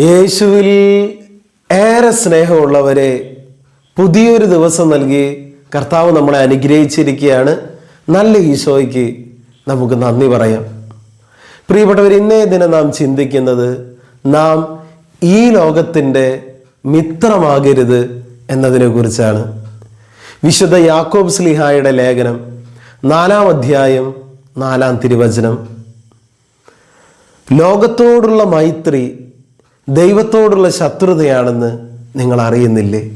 യേശുവിൽ ഏറെ സ്നേഹമുള്ളവരെ പുതിയൊരു ദിവസം നൽകി കർത്താവ് നമ്മളെ അനുഗ്രഹിച്ചിരിക്കുകയാണ്. നല്ല ഈശോയ്ക്ക് നമുക്ക് നന്ദി പറയാം. പ്രിയപ്പെട്ടവർ ഇന്നേ ദിനം നാം ചിന്തിക്കുന്നത് നാം ഈ ലോകത്തിന്റെ മിത്രമാകരുത് എന്നതിനെ കുറിച്ചാണ് വിശുദ്ധ യാക്കോബ് സ്ലിഹായുടെ ലേഖനം നാലാം അധ്യായം നാലാം തിരുവചനം. ലോകത്തോടുള്ള മൈത്രി ദൈവത്തോടുള്ള ശത്രുതയാണെന്ന് നിങ്ങൾ അറിയുന്നില്ലേ?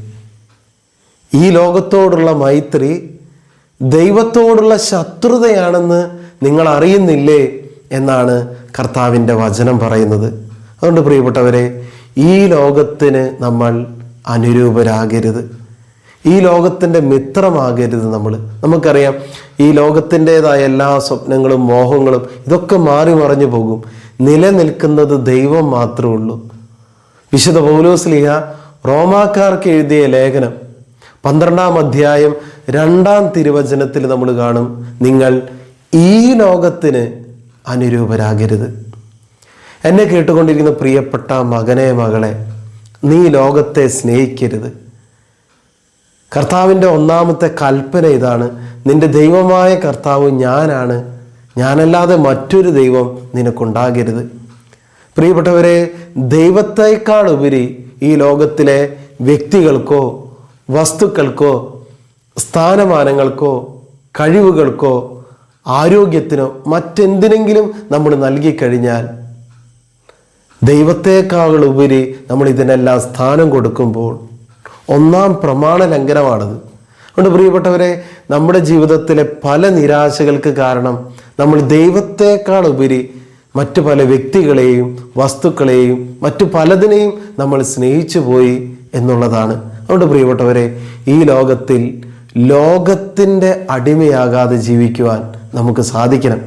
ഈ ലോകത്തോടുള്ള മൈത്രി ദൈവത്തോടുള്ള ശത്രുതയാണെന്ന് നിങ്ങൾ അറിയുന്നില്ലേ എന്നാണ് കർത്താവിന്റെ വചനം പറയുന്നത്. അതുകൊണ്ട് പ്രിയപ്പെട്ടവരെ ഈ ലോകത്തിന് നമ്മൾ അനുരൂപരാകരുത്. ഈ ലോകത്തിന്റെ മിത്രമാകരുത് നമ്മൾ. നമുക്കറിയാം ഈ ലോകത്തിന്റെതായ എല്ലാ സ്വപ്നങ്ങളും മോഹങ്ങളും ഇതൊക്കെ മാറി മറിഞ്ഞു പോകും. നിലനിൽക്കുന്നത് ദൈവം മാത്രമേ ഉള്ളൂ. വിശുദ്ധ പൗലോസ്ലിഹ റോമാക്കാർക്ക് എഴുതിയ ലേഖനം പന്ത്രണ്ടാം അധ്യായം രണ്ടാം തിരുവചനത്തിൽ നമ്മൾ കാണും നിങ്ങൾ ഈ ലോകത്തിന് അനുരൂപരാകരുത്. എന്നെ കേട്ടുകൊണ്ടിരിക്കുന്ന പ്രിയപ്പെട്ട മകനെ മകളെ നീ ലോകത്തെ സ്നേഹിക്കരുത്. കർത്താവിന്റെ ഒന്നാമത്തെ കൽപ്പന ഇതാണ്. നിന്റെ ദൈവമായ കർത്താവ് ഞാനാണ്. ഞാനല്ലാതെ മറ്റൊരു ദൈവം നിനക്കുണ്ടാകരുത്. പ്രിയപ്പെട്ടവരെ ദൈവത്തേക്കാൾ ഉപരി ഈ ലോകത്തിലെ വ്യക്തികൾക്കോ വസ്തുക്കൾക്കോ സ്ഥാനമാനങ്ങൾക്കോ കഴിവുകൾക്കോ ആരോഗ്യത്തിനോ മറ്റെന്തിനെങ്കിലും നമ്മൾ നൽകിക്കഴിഞ്ഞാൽ ദൈവത്തേക്കാൾ ഉപരി നമ്മൾ ഇതിനെല്ലാം സ്ഥാനം കൊടുക്കുമ്പോൾ ഒന്നാം പ്രമാണ ലംഘനമാണത്. അതുകൊണ്ട് പ്രിയപ്പെട്ടവരെ നമ്മുടെ ജീവിതത്തിലെ പല നിരാശകൾക്ക് കാരണം നമ്മൾ ദൈവത്തേക്കാൾ ഉപരി മറ്റു പല വ്യക്തികളെയും വസ്തുക്കളെയും മറ്റു പലതിനെയും നമ്മൾ സ്നേഹിച്ചു പോയി എന്നുള്ളതാണ്. അതുകൊണ്ട് പ്രിയപ്പെട്ടവരെ ഈ ലോകത്തിൽ ലോകത്തിന്റെ അടിമയാകാതെ ജീവിക്കുവാൻ നമുക്ക് സാധിക്കണം.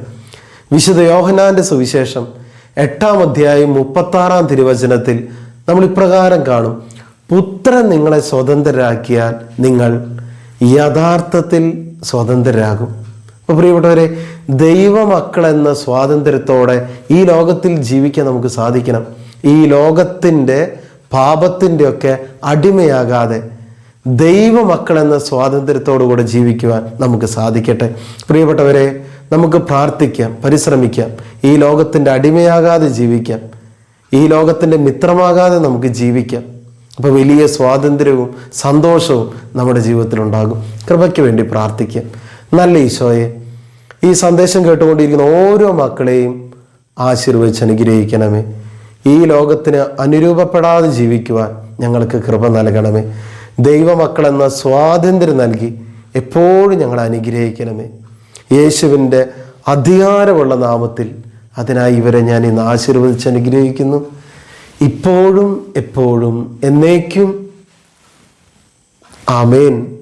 വിശുദ്ധ യോഹനാന്റെ സുവിശേഷം എട്ടാം അധ്യായം മുപ്പത്താറാം തിരുവചനത്തിൽ നമ്മൾ ഇപ്രകാരം കാണും. പുത്രൻ നിങ്ങളെ സ്വതന്ത്രരാക്കിയാൽ നിങ്ങൾ യഥാർത്ഥത്തിൽ സ്വതന്ത്രരാകും. അപ്പോൾ പ്രിയപ്പെട്ടവരെ ദൈവമക്കൾ എന്ന സ്വാതന്ത്ര്യത്തോടെ ഈ ലോകത്തിൽ ജീവിക്കാൻ നമുക്ക് സാധിക്കണം. ഈ ലോകത്തിന്റെ പാപത്തിന്റെ ഒക്കെ അടിമയാകാതെ ദൈവമക്കൾ എന്ന സ്വാതന്ത്ര്യത്തോടുകൂടെ ജീവിക്കുവാൻ നമുക്ക് സാധിക്കട്ടെ. പ്രിയപ്പെട്ടവരെ നമുക്ക് പ്രാർത്ഥിക്കാം പരിശ്രമിക്കാം. ഈ ലോകത്തിന്റെ അടിമയാകാതെ ജീവിക്കാം. ഈ ലോകത്തിന്റെ മിത്രമാകാതെ നമുക്ക് ജീവിക്കാം. അപ്പോൾ വലിയ സ്വാതന്ത്ര്യവും സന്തോഷവും നമ്മുടെ ജീവിതത്തിലുണ്ടാകും. കൃപയ്ക്ക് വേണ്ടി പ്രാർത്ഥിക്കാം. നല്ല ഈശോയെ. ഈ സന്ദേശം കേട്ടുകൊണ്ടിരിക്കുന്ന ഓരോ മക്കളെയും ആശീർവദിച്ച് അനുഗ്രഹിക്കണമേ. ഈ ലോകത്തിന് അനുരൂപപ്പെടാതെ ജീവിക്കുവാൻ ഞങ്ങൾക്ക് കൃപ നൽകണമേ. ദൈവമക്കളെന്ന സ്വാതന്ത്ര്യം നൽകി എപ്പോഴും ഞങ്ങൾ അനുഗ്രഹിക്കണമേ. യേശുവിന്റെ അധികാരമുള്ള നാമത്തിൽ അതിനായി ഇവരെ ഞാൻ ഇന്ന് ആശീർവദിച്ച് അനുഗ്രഹിക്കുന്നു. ഇപ്പോഴും എപ്പോഴും എന്നേക്കും. ആമേൻ.